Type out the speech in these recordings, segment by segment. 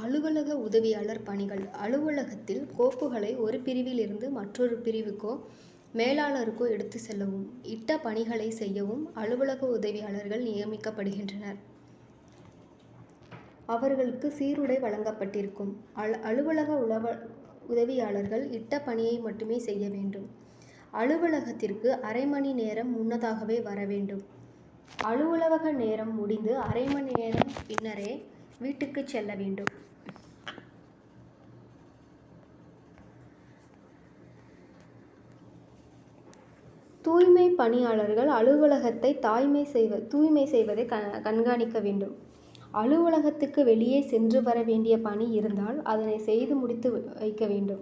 அலுவலக உதவியாளர் பணிகள் அலுவலகத்தில் கோப்புகளை ஒரு பிரிவிலிருந்து மற்றொரு பிரிவுக்கோ மேலாளருக்கோ எடுத்து செல்லவும் இட்ட பணிகளை செய்யவும் அலுவலக உதவியாளர்கள் நியமிக்கப்படுகின்றனர். அவர்களுக்கு சீருடை வழங்கப்பட்டிருக்கும். அல அலுவலக உளவ உதவியாளர்கள் இட்ட பணியை மட்டுமே செய்ய வேண்டும். அலுவலகத்திற்கு அரை மணி நேரம் முன்னதாகவே வர வேண்டும். அலுவலக நேரம் முடிந்து அரை மணி நேரம் பின்னரே வீட்டுக்குச் செல்ல வேண்டும். தூய்மை பணியாளர்கள் அலுவலகத்தை தாய்மை செய்வ தூய்மை செய்வதை கண்காணிக்க வேண்டும். அலுவலகத்துக்கு வெளியே சென்று வர வேண்டிய பணி இருந்தால் அதனை செய்து முடித்து வைக்க வேண்டும்.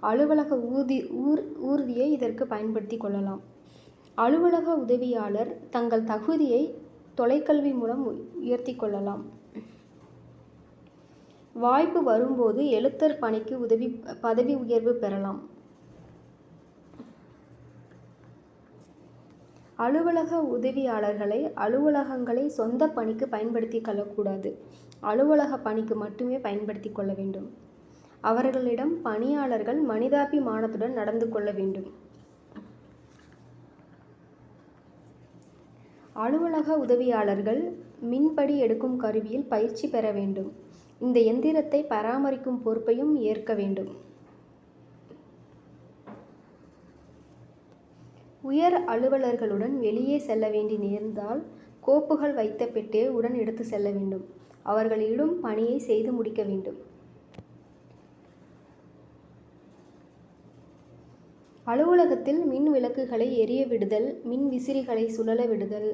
அலுவலக ஊதி ஊர் ஊர்தியை இதற்கு பயன்படுத்திக் கொள்ளலாம். அலுவலக உதவியாளர் தங்கள் தகுதியை தொலைக்கல்வி மூலம் உயர்த்திக் கொள்ளலாம். வாய்ப்பு வரும்போது எழுத்தர் பணிக்கு உதவி பதவி உயர்வு பெறலாம். அலுவலக உதவியாளர்களை அலுவலகங்களை சொந்த பணிக்கு பயன்படுத்திக் கொள்ளக்கூடாது. அலுவலக பணிக்கு மட்டுமே பயன்படுத்திக் கொள்ள வேண்டும். அவர்களிடம் பணியாளர்கள் மனிதாபிமானத்துடன் நடந்து கொள்ள வேண்டும். அலுவலக உதவியாளர்கள் மின்படி எடுக்கும் கருவியில் பயிற்சி பெற வேண்டும். இந்த எந்திரத்தை பராமரிக்கும் பொறுப்பையும் ஏற்க வேண்டும். உயர் அலுவலர்களுடன் வெளியே செல்ல வேண்டி நேர்ந்தால் கோப்புகள் வைத்த பெட்டியை உடன் எடுத்து செல்ல வேண்டும். அவர்களிடம் பணியை செய்து முடிக்க வேண்டும். அலுவலகத்தில் மின் விளக்குகளை எரிய விடுதல் மின் விசிறிகளை சுழல விடுதல்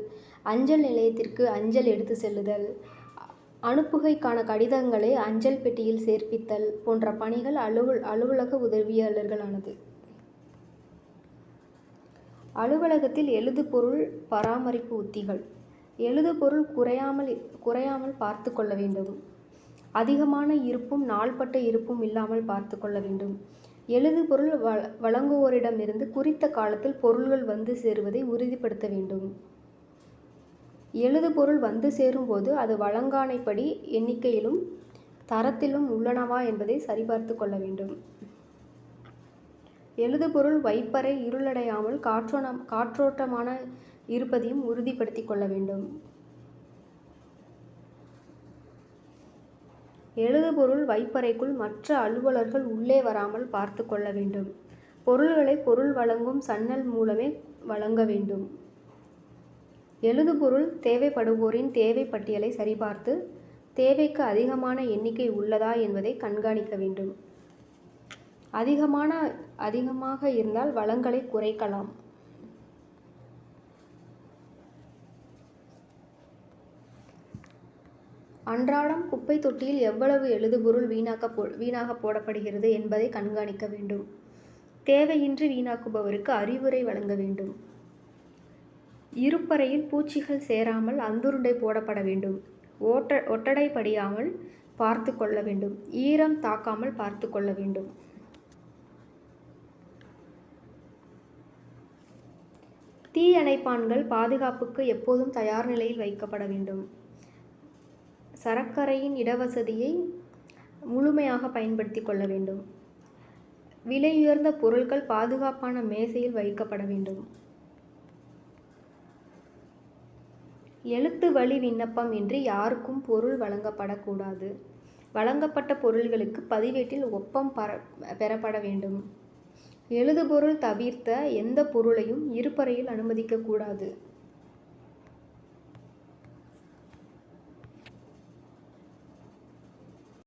அஞ்சல் நிலையத்திற்கு அஞ்சல் எடுத்து செல்லுதல் அனுப்புகைக்கான கடிதங்களை அஞ்சல் பெட்டியில் சேர்ப்பித்தல் போன்ற பணிகள் அலுவல் அலுவலக உதவியாளர்களானது. அலுவலகத்தில் எழுதுபொருள் பராமரிப்பு உத்திகள் எழுதுபொருள் குறையாமல் குறையாமல் பார்த்து கொள்ள வேண்டும். அதிகமான இருப்பும் நாள்பட்ட இருப்பும் இல்லாமல் பார்த்து கொள்ள வேண்டும். எழுதுபொருள் வ வழங்குவோரிடமிருந்து குறித்த காலத்தில் பொருள்கள் வந்து சேருவதை உறுதிப்படுத்த வேண்டும். எழுதுபொருள் வந்து சேரும்போது அது வழங்கானைப்படி எண்ணிக்கையிலும் தரத்திலும் உள்ளனவா என்பதை சரிபார்த்து கொள்ள வேண்டும். எழுதுபொருள் வைப்பறை இருளடையாமல் காற்றோன காற்றோட்டமான இருப்பதையும் உறுதிப்படுத்திக் கொள்ள வேண்டும். எழுதுபொருள் வைப்பறைக்குள் மற்ற அலுவலர்கள் உள்ளே வராமல் பார்த்து கொள்ள வேண்டும். பொருள்களை பொருள் வழங்கும் சன்னல் மூலமே வழங்க வேண்டும். எழுதுபொருள் தேவைப்படுவோரின் தேவை பட்டியலை சரிபார்த்து தேவைக்கு அதிகமான எண்ணிக்கை உள்ளதா என்பதை கண்காணிக்க வேண்டும். அதிகமான அதிகமாக இருந்தால் வளங்களை குறைக்கலாம். அன்றாடம் குப்பைத் தொட்டியில் எவ்வளவு எழுதுபொருள் வீணாக்க போ வீணாக போடப்படுகிறது என்பதை கண்காணிக்க வேண்டும். தேவையின்றி வீணாக்குபவருக்கு அறிவுரை வழங்க வேண்டும். இருப்பறையில் பூச்சிகள் சேராமல் அந்துருண்டை போடப்பட வேண்டும். ஓட்ட ஒட்டடை படியாமல் பார்த்து கொள்ள வேண்டும். ஈரம் தாக்காமல் பார்த்து கொள்ள வேண்டும். தீயணைப்பான்கள் பாதுகாப்புக்கு எப்போதும் தயார் நிலையில் வைக்கப்பட வேண்டும். சரக்கரையின் இடவசதியை முழுமையாக பயன்படுத்தி கொள்ள வேண்டும். விலையுயர்ந்த பொருட்கள் பாதுகாப்பான மேசையில் வைக்கப்பட வேண்டும். எழுத்து வழி விண்ணப்பம் இன்றி யாருக்கும் பொருள் வழங்கப்படக்கூடாது வழங்கப்பட்ட பொருள்களுக்கு பதிவேட்டில் ஒப்பம் பர பெறப்பட வேண்டும். எழுதுபொருள் தவிர்த்த எந்த பொருளையும் இருப்பறையில் அனுமதிக்கக்கூடாது